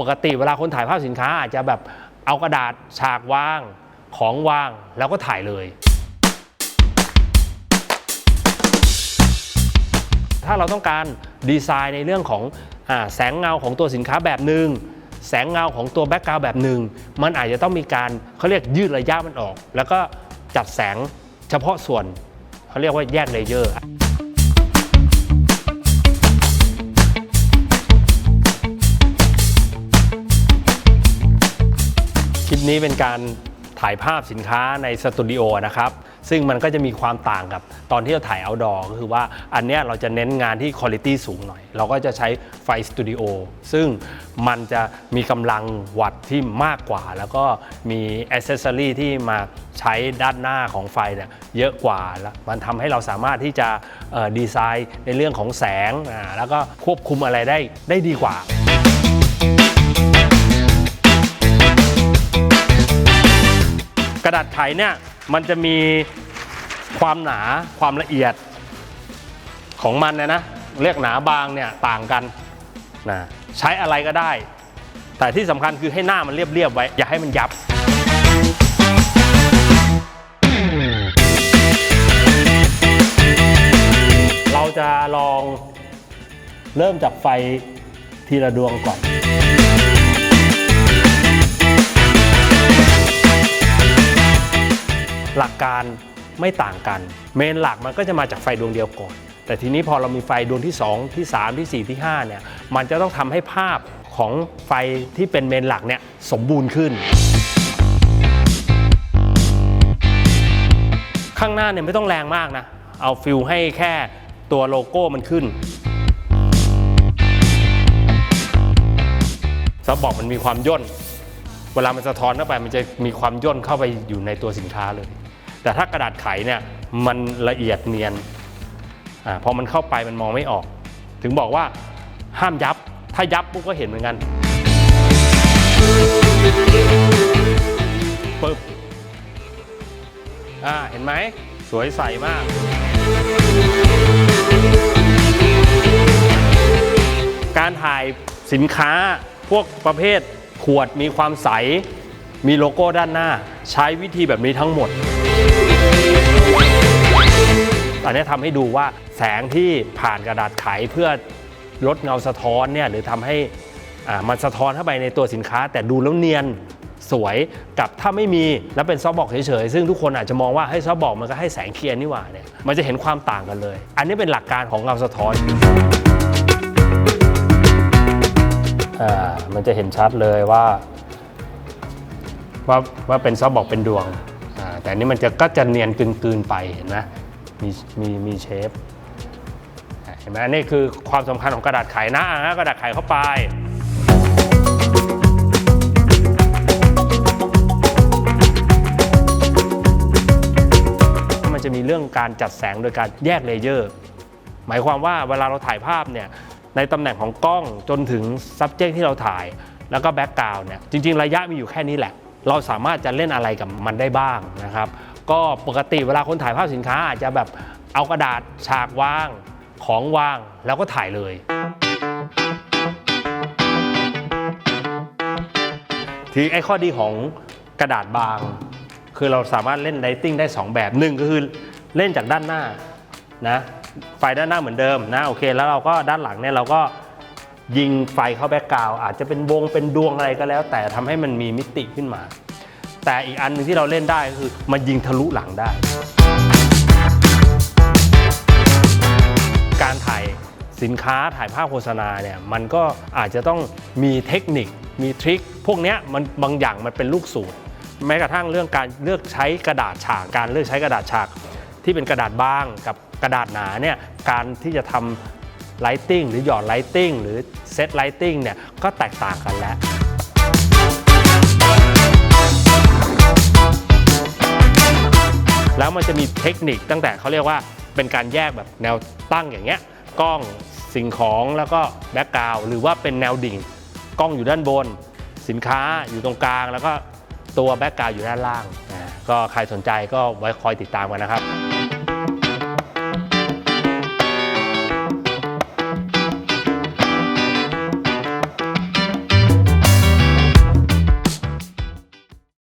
ปกติเวลาคนถ่ายภาพสินค้าอาจจะแบบเอากระดาษฉากวางของวางแล้วก็ถ่ายเลย ถ้าเราต้องการดีไซน์ในเรื่องของอแสงเงาของตัวสินค้าแบบหนึ่งแสงเงาของตัวแบ็กกราวแบบหนึ่งมันอาจจะต้องมีการเขาเรียกยืดระยะมันออก แล้วก็จัดแสงเฉพาะส่วนเขาเรียกว่าแยกเลเยอร์ ปนี้เป็นการถ่ายภาพสินค้าในสตูดิโอนะครับ ซึ่งมันก็จะมีความต่างกับตอนที่เราถ่ายเอาดอก็คือว่าอันเนี้ยเราจะเน้นงานที่คุณภาพสูงหน่อย เราก็จะใช้ไฟสตูดิโอซึ่งมันจะมีกำลังวัตต์ที่มากกว่า แล้วก็มีอ c เซสซอรีที่มาใช้ด้านหน้าของไฟเนี่ยเยอะกว่าแล้วมันทำให้เราสามารถที่จะดีไซน์ในเรื่องของแสงอ่าแล้วก็ควบคุมอะไรได้ได้ดีกว่า ระดาษไขเนี่ยมันจะมีความหนาความละเอียดของมันนะนะเรียกหนาบางเนี่ยต่างกันนะใช้อะไรก็ได้ แต่ที่สำคัญคือให้หน้ามันเรียบๆไว้ อย่าให้มันยับเราจะลองเริ่มจากไฟทีละดวงก่อน หลักการไม่ต่างกัน เมนหลักมันก็จะมาจากไฟดวงเดียวก่อน แต่ทีนี้พอเรามีไฟดวงที่ 2 ที่ 3 ที่ 4 ที่5เนี่ยมันจะต้องทำให้ภาพของไฟที่เป็นเมนหลักเนี่ยสมบูรณ์ขึ้น ข้างหน้าเนี่ยไม่ต้องแรงมากนะ เอาฟิลให้แค่ตัวโลโก้มันขึ้นซับบอกมันมีความย่น เวลามันสะท้อนเข้าไปมันจะมีความย่นเข้าไปอยู่ในตัวสินค้าเลย แต่ถ้ากระดาษไขเนี่ยมันละเอียดเนียนอาพอมันเข้าไปมันมองไม่ออก ถึงบอกว่าห้ามยับ ถ้ายับปุ๊บก็เห็นเหมือนกันปึ๊บอ่าเห็นไหมสวยใสมาก การถ่ายสินค้าพวกประเภท ขวดมีความใส มีโลโก้ด้านหน้า ใช้วิธีแบบนี้ทั้งหมด อันนี้ทำให้ดูว่าแสงที่ผ่านกระดาษไขเพื่อลดเงาสะท้อนเนี่ยหรือทำให้มันสะท้อนเข้าไปในตัวสินค้า แต่ดูแล้วเนียนสวยกับถ้าไม่มีแล้วเป็นซอฟบอกเฉยๆ ซึ่งทุกคนอาจจะมองว่าให้ซอฟบอกมันก็ให้แสงเคลียร์นี่หว่าเนี่ยมันจะเห็นความต่างกันเลย อันนี้เป็นหลักการของเงาสะท้อน อ่ามันจะเห็นชัดเลยว่าว่าว่าเป็นซอฟต์บอกเป็นดวงอ่าแต่อันนี้มันจะก็จะเนียนกลืนๆไปเห็นไหมมีมีมีเชฟเห็นไหมอันนี่คือความสำคัญของกระดาษไขนะอ่ากระดาษไขเข้าไปมันจะมีเรื่องการจัดแสงโดยการแยกเลเยอร์ หมายความว่าเวลาเราถ่ายภาพเนี่ย ในตำแหน่งของกล้องจนถึง subject ที่เราถ่าย แล้วก็แบ็กกราวน์เนี่ยจริง ๆ ระยะมีอยู่แค่นี้แหละ เราสามารถจะเล่นอะไรกับมันได้บ้างนะครับ ก็ปกติเวลาคนถ่ายภาพสินค้าอาจจะแบบเอากระดาษฉากวางของวางแล้วก็ถ่ายเลย ทีไอ้ข้อดีของกระดาษบาง คือเราสามารถเล่นไลติ้งได้ 2 แบบหนึ่งก็คือเล่นจากด้านหน้านะ ไฟด้านหน้าเหมือนเดิมนะโอเค แล้วเราก็ด้านหลังเนี่ยเราก็ยิงไฟเข้าแบ็กกราวอาจจะเป็นวงเป็นดวงอะไรก็แล้ว แต่ทำให้มันมีมิติขึ้นมา แต่อีกอันหนึงที่เราเล่นได้ก็คือมันยิงทะลุหลังได้ การถ่ายสินค้าถ่ายภาพโฆษณาเนี่ยมันก็อาจจะต้องมีเทคนิคมีทริคพวกเนี้ยมันบางอย่างมันเป็นลูกสูตรแม้กระทั่งเรื่องการเลือกใช้กระดาษฉากการเลือกใช้กระดาษฉาก ที่เป็นกระดาษบางกับกระดาษหนาเนี่ยการที่จะทำไลติ้งหรือหยอดไลติ้งหรือเซตไลติ้งเนี่ยก็แตกต่างกันแล้วแล้วมันจะมีเทคนิคตั้งแต่เขาเรียกว่าเป็นการแยกแบบแนวตั้งอย่างเงี้ยกล้องสิ่งของแล้วก็แบ็กกราวหรือว่าเป็นแนวดิ่ง กล้องอยู่ด้านบน สินค้าอยู่ตรงกลาง แล้วก็ตัวแบ็กกราวอยู่ด้านล่างอ่าก็ใครสนใจก็ไว้คอยติดตามกันนะครับ